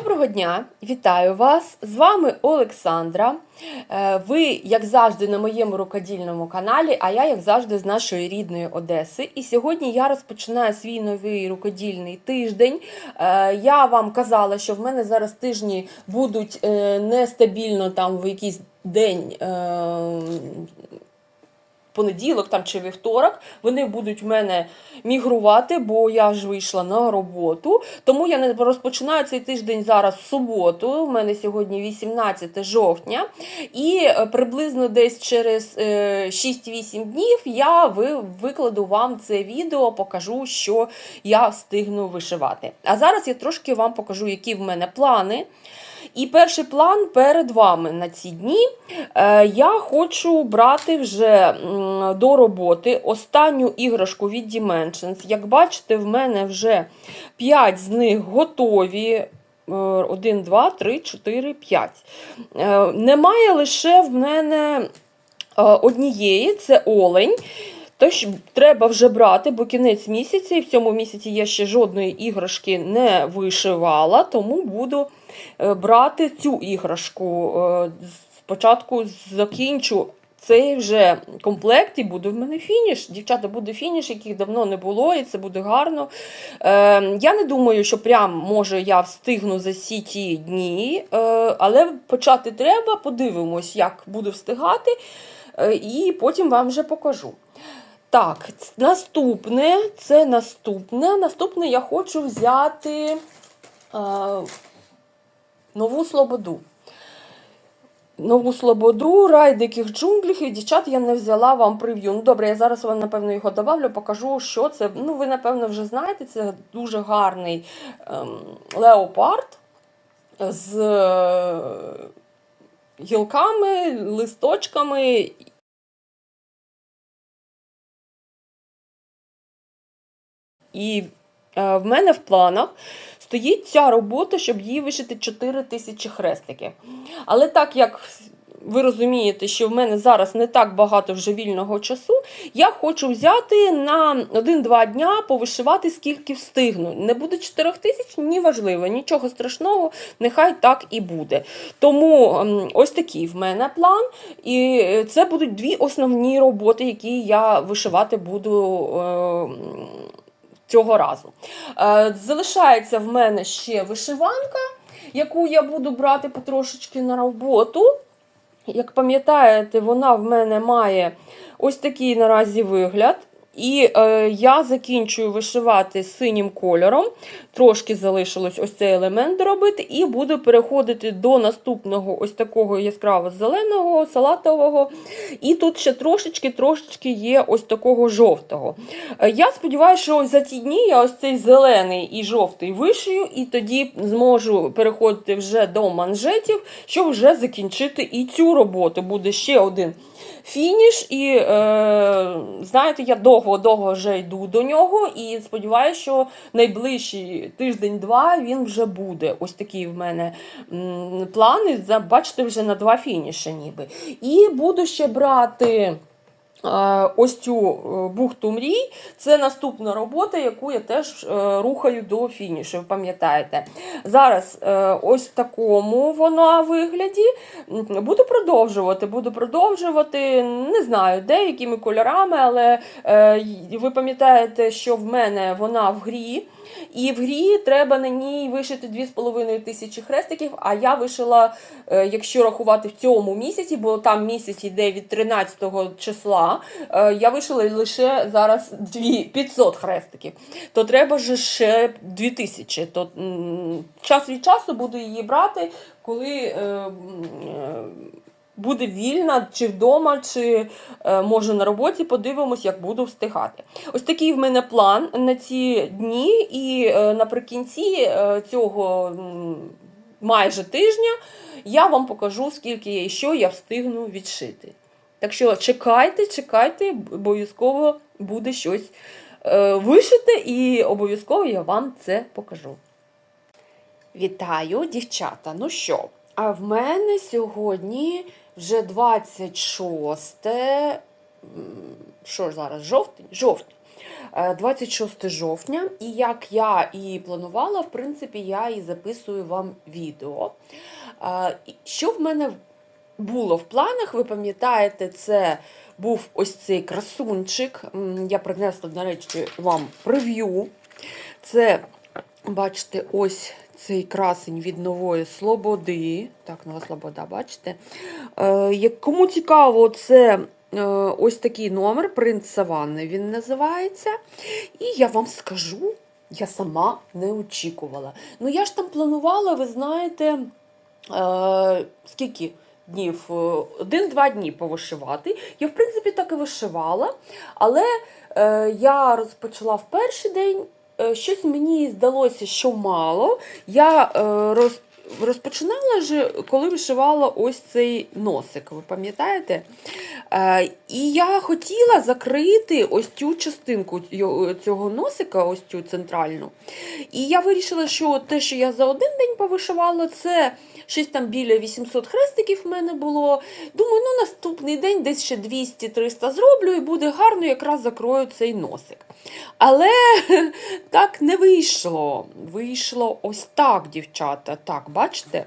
Доброго дня, вітаю вас! З вами Олександра. Е, Ви, як завжди, на моєму рукодільному каналі, а я, як завжди, з нашої рідної Одеси. І сьогодні я розпочинаю свій новий рукодільний тиждень. Е, Я вам казала, що в мене зараз тижні будуть е, нестабільно там в якийсь день. Е, Понеділок там чи вівторок вони будуть в мене мігрувати, бо я ж вийшла на роботу. Тому я не розпочинаю цей тиждень зараз в суботу. У мене сьогодні 18 жовтня, і е, приблизно десь через е, 6-8 днів я викладу вам це відео, покажу, що я встигну вишивати. А зараз я трошки вам покажу, які в мене плани. І перший план перед вами на ці дні. Е, Я хочу брати вже до роботи останню іграшку від Dimensions. Як бачите, в мене вже 5 з них готові. 1, 2, 3, 4, 5. Немає лише в мене е, однієї це олень. Тож треба вже брати, бо кінець місяця, і в цьому місяці я ще жодної іграшки не вишивала, тому буду брати цю іграшку. Е, Спочатку закінчу цей вже комплект і буде в мене фініш. Дівчата, буде фініш, яких давно не було, і це буде гарно. Е, я не думаю, що прям може я встигну за всі ті дні, е, але почати треба, подивимось, як буду встигати, е, і потім вам вже покажу. Так, наступне, це наступне. Наступне я хочу взяти е, нову слободу. Нову слободу, рай диких джунглів. І дівчат я не взяла вам прев'ю. Ну добре, я зараз вам, напевно, його добавлю, покажу, що це. Ну, ви, напевно, вже знаєте, це дуже гарний ем, леопард з е, гілками, листочками І е, в мене в планах стоїть ця робота, щоб її вишити 4 тисячі хрестиків. Але так як ви розумієте, що в мене зараз не так багато вже вільного часу, я хочу взяти на 1-2 дня повишивати, скільки встигну. Не буде 4 тисяч, ні важливо, нічого страшного, нехай так і буде. Тому ем, ось такий в мене план. І це будуть дві основні роботи, які я вишивати буду. е, цього разу. Е, Залишається в мене ще вишиванка, яку я буду брати потрошечки на роботу. Як пам'ятаєте, вона в мене має ось такий наразі вигляд. І е, я закінчую вишивати синім кольором. Трошки залишилось ось цей елемент робити, і буду переходити до наступного ось такого яскраво зеленого, салатового. І тут ще трошечки-трошечки є ось такого жовтого. Е, Я сподіваюся, що за ті дні я ось цей зелений і жовтий вишию, і тоді зможу переходити вже до манжетів, щоб вже закінчити і цю роботу. Буде ще один фініш. І е, знаєте, я довго-довго вже йду до нього, і сподіваюся, що найближчий тиждень-два він вже буде. Ось такі в мене плани. Бачите, вже на два фініші ніби. І буду ще брати. Е, Ось цю е, бухту мрій це наступна робота, яку я теж е, рухаю до фінішу. Ви пам'ятаєте? Зараз ось в такому вона вигляді. Буду продовжувати. Буду продовжувати, не знаю, деякими кольорами, але ви пам'ятаєте, що в мене вона в грі. І в грі треба на ній вишити 2,5 тисячі хрестиків, а я вишила, е, якщо рахувати в цьому місяці, бо там місяць йде від 13 числа, е, я вишила лише зараз 2 500 хрестиків. То треба ж ще 2000. То час від часу буду її брати, коли. Буде вільна, чи вдома, чи е, може на роботі, подивимось, як буду встигати. Ось такий в мене план на ці дні, і е, наприкінці е, цього майже тижня я вам покажу, скільки я і що я встигну відшити. Так що чекайте, чекайте, обов'язково буде щось е, вишите, і обов'язково я вам це покажу. Вітаю, дівчата! Ну що, а в мене сьогодні вже 26. Що ж зараз? Жовтень? Жовтень. е, 26 жовтня, і як я і планувала, в принципі, я і записую вам відео. Е, Що в мене було в планах, ви пам'ятаєте, це був ось цей красунчик. Я принесла, до речі, вам прев'ю. Це, бачите, ось цей красень від нової Слободи. Так, нова Слобода, бачите? Е, кому цікаво, це е, ось такий номер Принц Саванни він називається. І я вам скажу, я сама не очікувала. Ну, я ж там планувала, ви знаєте, е, скільки? Днів Е, один-два дні повишивати. Я, в принципі, так і вишивала, але е, я розпочала в перший день. Е, Щось мені здалося, що мало. Я е, роз, розпочинала вже, коли вишивала ось цей носик, ви пам'ятаєте? Е, і я хотіла закрити ось цю частинку цього носика, ось цю центральну. І я вирішила, що те, що я за один день повишивала, це щось там біля 800 хрестиків в мене було. Думаю, ну наступний день десь ще 200-300 зроблю і буде гарно, якраз закрою цей носик. Але так не вийшло. Вийшло ось так, дівчата. Так, бачите,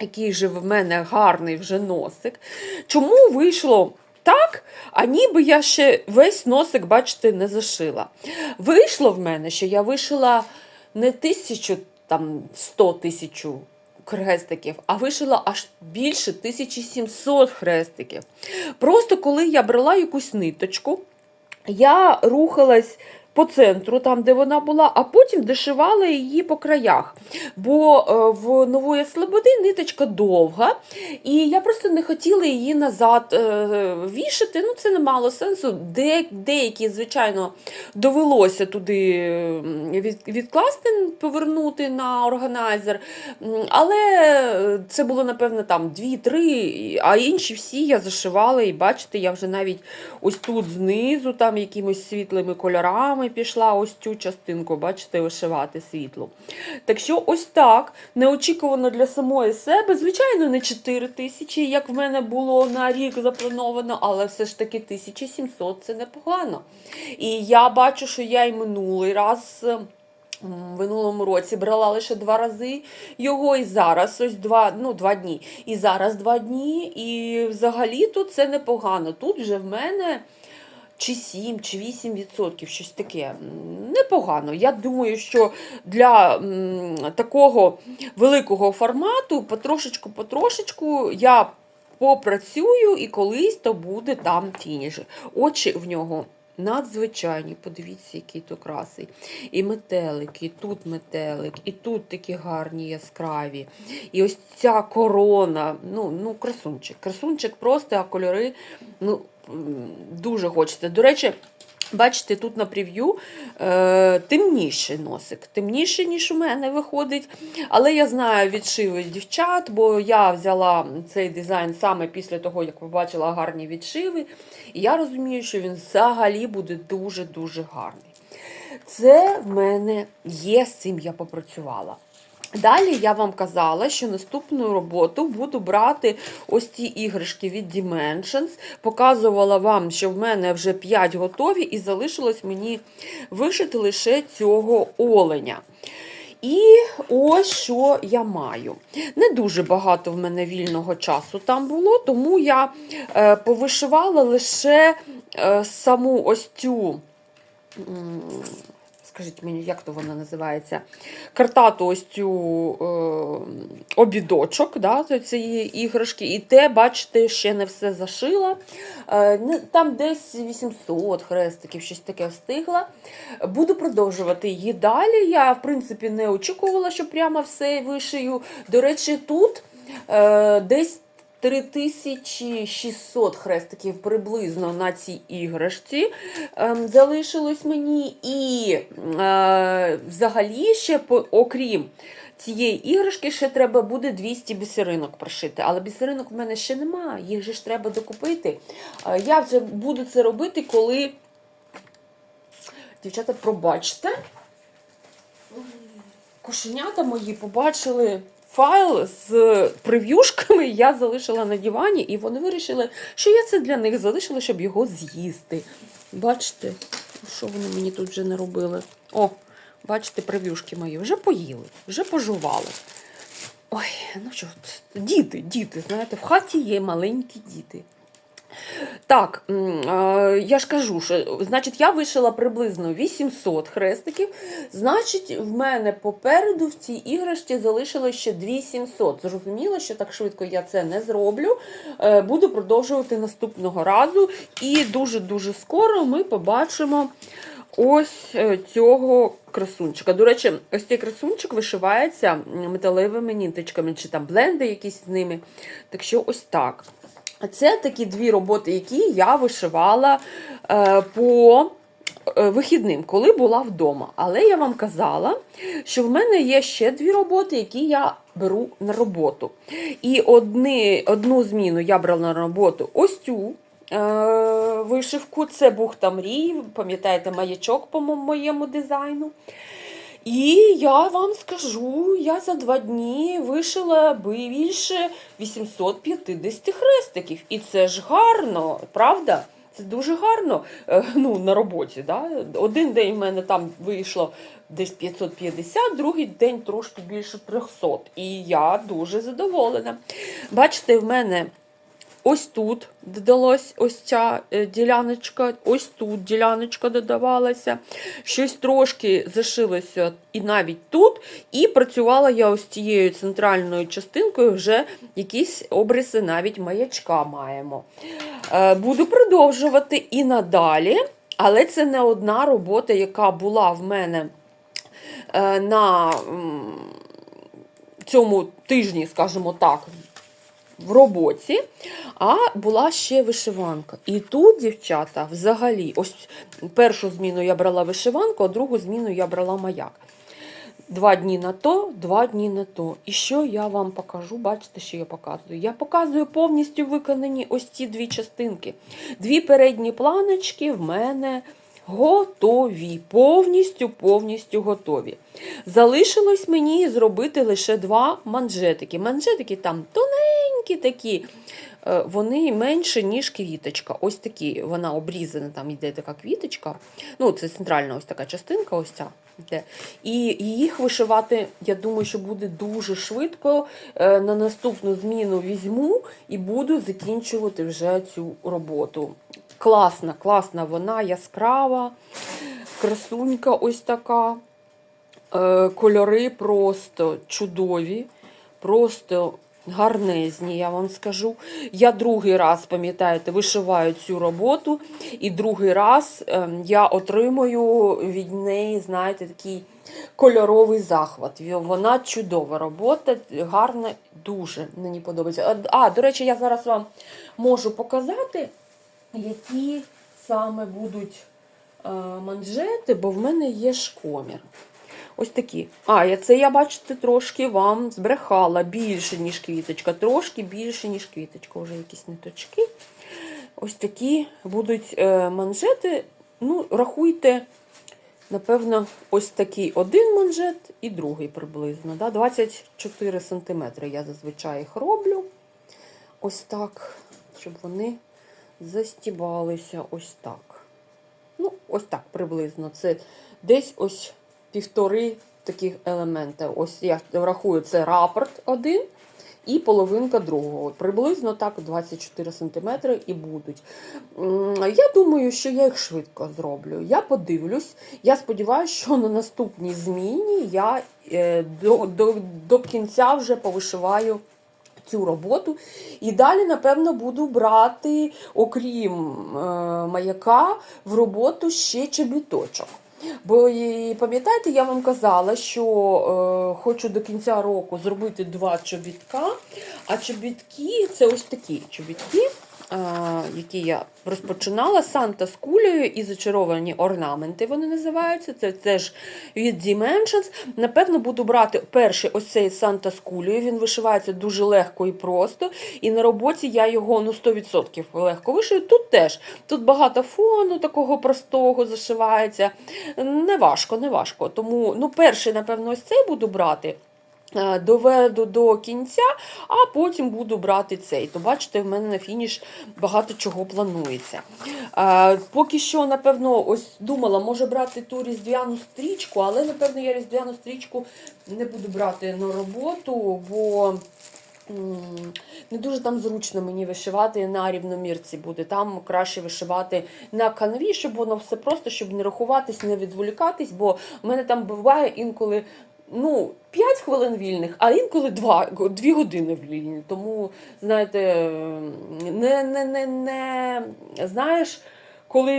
який же в мене гарний вже носик. Чому вийшло? Так, а ніби я ще весь носик, бачите, не зашила. Вийшло в мене, що я вишила не тисячу, там, сто тисячу хрестиків, а вишила аж більше 1700 хрестиків. Просто коли я брала якусь ниточку, я рухалась по центру, там, де вона була, а потім дошивала її по краях. Бо е, в нової слободи ниточка довга, і я просто не хотіла її назад е, вішати. Ну, це не мало сенсу. Де, деякі, звичайно, довелося туди відкласти, повернути на органайзер. Але це було, напевно, там 2-3, а інші всі я зашивала, і бачите, я вже навіть ось тут знизу, там якимось світлими кольорами пішла ось цю частинку, бачите, вишивати світло. Так що ось так, неочікувано для самої себе. Звичайно, не 4 тисячі, як в мене було на рік заплановано, але все ж таки 1700 це непогано. І я бачу, що я й минулий раз. В минулому році брала лише два рази його, і зараз ось два, ну, два дні. І зараз два дні. І взагалі-то це непогано. Тут вже в мене чи 7, чи 8 відсотків, щось таке. Непогано. Я думаю, що для такого великого формату потрошечку-потрошечку я попрацюю і колись то буде там фініш. Очі в нього. Надзвичайні, подивіться, який то красий. І метелик, і тут метелик, і тут такі гарні яскраві. І ось ця корона. Ну, ну красунчик. Красунчик просто, а кольори ну, дуже хочеться. До речі, бачите, тут на прев'ю е, темніший носик. Темніший, ніж у мене виходить. Але я знаю відшиви дівчат, бо я взяла цей дизайн саме після того, як побачила гарні відшиви. І я розумію, що він взагалі буде дуже-дуже гарний. Це в мене є, з цим я попрацювала. Далі я вам казала, що наступну роботу буду брати ось ці іграшки від Dimensions. Показувала вам, що в мене вже 5 готові, і залишилось мені вишити лише цього оленя. І ось що я маю. Не дуже багато в мене вільного часу там було, тому я е, повишивала лише е, саму ось цю. Скажіть мені, як то вона називається? Картату ось цю е, обідочок да, цієї іграшки. І те, бачите, ще не все зашила. Е, там десь 800 хрестиків, щось таке встигла. Буду продовжувати її далі. Я, в принципі, не очікувала, що прямо все вишию. До речі, тут е, десь 3600 хрестиків приблизно на цій іграшці ем, залишилось мені. І е, взагалі ще, окрім цієї іграшки, ще треба буде 200 бісеринок прошити. Але бісеринок в мене ще немає, їх же ж треба докупити. Е, я вже буду це робити, коли. Дівчата, пробачте. Кошенята мої побачили файл з прев'юшками, я залишила на дивані, і вони вирішили, що я це для них залишила, щоб його з'їсти. Бачите, Що вони мені тут вже не робили? О, бачите, прев'юшки мої вже поїли, вже пожували. Ой, ну що, діти, діти, знаєте, в хаті є маленькі діти. Так, я ж кажу, що значить, я вишила приблизно 800 хрестиків. Значить, в мене попереду в цій іграшці залишилось ще 2700. Зрозуміло, що так швидко я це не зроблю. Е, Буду продовжувати наступного разу. І дуже-дуже скоро ми побачимо ось е, цього красунчика. До речі, ось цей красунчик вишивається металевими ніточками, чи там бленди якісь з ними. Так що ось так. Це такі дві роботи, які я вишивала е, по е, вихідним, коли була вдома. Але я вам казала, що в мене є ще дві роботи, які я беру на роботу. І одни, одну зміну я брала на роботу ось цю. е, Вишивку, це бухта мрій, пам'ятаєте, маячок по моєму дизайну. І я вам скажу, я за два дні вишила більше 850 хрестиків. І це ж гарно, правда? Це дуже гарно е, ну, на роботі. Да? Один день в мене там вийшло десь 550, другий день трошки більше 300. І я дуже задоволена. Бачите, в мене ось тут додалась ось ця е, діляночка, ось тут діляночка додавалася, щось трошки зашилося і навіть тут. І працювала я ось цією центральною частинкою, вже якісь обриси навіть маячка маємо. Е, Буду продовжувати і надалі, але це не одна робота, яка була в мене е, на цьому тижні, скажімо так, в роботі, а була ще вишиванка. І тут, дівчата, взагалі, ось першу зміну я брала вишиванку, а другу зміну я брала маяк. Два дні на то, два дні на то. І що я вам покажу? Бачите, що я показую? Я показую повністю виконані ось ці дві частинки. Дві передні планочки в мене готові. Повністю, повністю готові. Залишилось мені зробити лише два манжетики. Манжетики там тоненькі такі. е, Вони менше, ніж квіточка. Ось такі, вона обрізана, там йде така квіточка. Ну, це центральна ось така частинка, ось ця. І їх вишивати, я думаю, що буде дуже швидко. Е, На наступну зміну візьму і буду закінчувати вже цю роботу. Класна, класна вона, яскрава, красунька ось така. Е, Кольори просто чудові, просто гарнезні, я вам скажу. Я другий раз, пам'ятаєте, вишиваю цю роботу, і другий раз ем, я отримую від неї, знаєте, такий кольоровий захват. Вона чудова робота, гарна, дуже мені подобається. А, А, до речі, я зараз вам можу показати, які саме будуть е, манжети, бо в мене є шкомір. Ось такі. А, я це я, бачите, трошки вам збрехала більше, ніж квіточка. Трошки більше, ніж квіточка. Вже якісь ниточки. Ось такі будуть е, манжети. Ну, рахуйте, напевно, ось такий один манжет і другий приблизно. Да? 24 см я зазвичай їх роблю. Ось так, щоб вони застібалися ось так. Ну, ось так приблизно. Це десь ось півтори таких елементи. Ось я рахую, це рапорт один і половинка другого. Приблизно так 24 см і будуть. Я думаю, що я їх швидко зроблю. Я подивлюсь. Я сподіваюся, що на наступній зміні я е, до, до, до кінця вже повишиваю. Цю роботу. І далі, напевно, буду брати, окрім е, маяка, в роботу ще чобіточок. Бо і, пам'ятаєте, я вам казала, що е, хочу до кінця року зробити два чобітка. А чобітки це ось такі чобітки, е, які я розпочинала. Санта з кулею і зачаровані орнаменти вони називаються. Це теж від Dimensions. Напевно, буду брати перший ось цей Санта з кулею. Він вишивається дуже легко і просто. І на роботі я його ну, 100% легко вишию. Тут теж. Тут багато фону такого простого зашивається. Не важко, не важко. Тому ну, перший, напевно, ось цей буду брати. Е, доведу до кінця, а потім буду брати цей. То бачите, в мене на фініш багато чого планується. Е, Поки що, напевно, ось думала, може брати ту різдвяну стрічку, але напевно я різдвяну стрічку не буду брати на роботу, бо. Не дуже там зручно мені вишивати на рівномірці буде. Там краще вишивати на канві, щоб воно все просто, щоб не рахуватись, не відволікатись, бо в мене там буває інколи ну, 5 хвилин вільних, а інколи 2, 2 години вільні. Тому, знаєте, не, не, не, не знаєш. Коли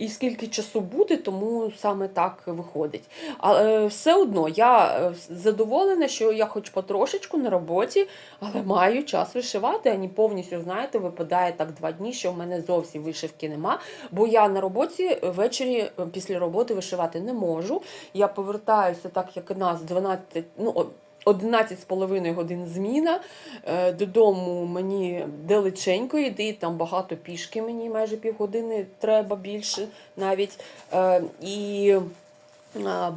і скільки часу буде, тому саме так виходить. Але все одно я е, задоволена, що я хоч потрошечку на роботі, але маю час вишивати, ані повністю, знаєте, випадає так два дні, що в мене зовсім вишивки нема. Бо я на роботі ввечері е, після роботи вишивати не можу. Я повертаюся, так як нас 12, ну, о- 11 з половиною годин зміна. Е, Додому мені далеченько йти, там багато пішки, мені майже півгодини треба більше навіть. Е, І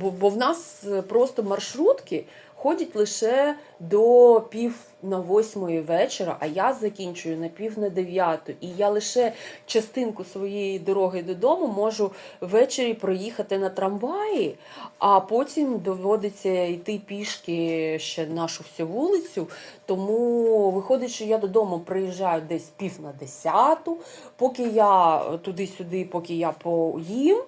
бо, бо в нас просто маршрутки ходять лише до пів на восьмої вечора, а я закінчую на пів на дев'яту. І я лише частинку своєї дороги додому можу ввечері проїхати на трамваї, а потім доводиться йти пішки ще нашу всю вулицю. Тому виходить, що я додому приїжджаю десь пів на десяту, поки я туди-сюди, поки я поїм.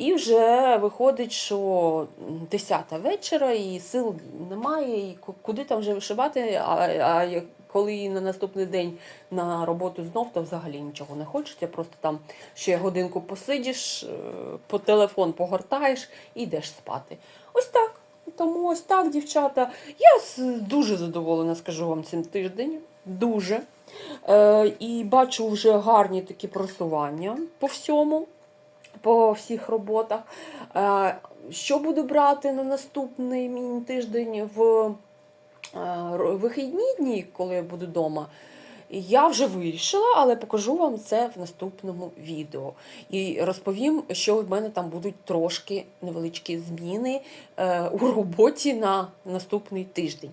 І вже виходить, що 10 вечора і сил немає, і куди там вже вишивати. А, а коли на наступний день на роботу знов, то взагалі нічого не хочеться. Просто там ще годинку посидиш, е, по телефон погортаєш і йдеш спати. Ось так. Тому ось так, дівчата. Я дуже задоволена, скажу вам, цим тиждень. Дуже. Е, і бачу вже гарні такі просування по всьому по всіх роботах. Е, Що буду брати на наступний мій тиждень в е, вихідні дні, коли я буду вдома? Я вже вирішила, але покажу вам це в наступному відео. І розповім, що в мене там будуть трошки невеличкі зміни е, у роботі на наступний тиждень.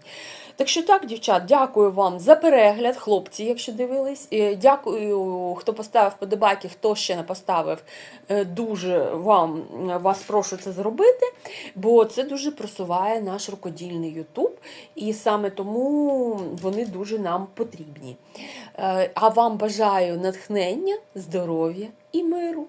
Так що так, дівчат, дякую вам за перегляд, хлопці, якщо дивились. Е, Дякую, хто поставив подобайки, хто ще не поставив. Е, Дуже вам вас прошу це зробити, бо це дуже просуває наш рукодільний Ютуб, і саме тому вони дуже нам потрібні. Е, А вам бажаю натхнення, здоров'я і миру.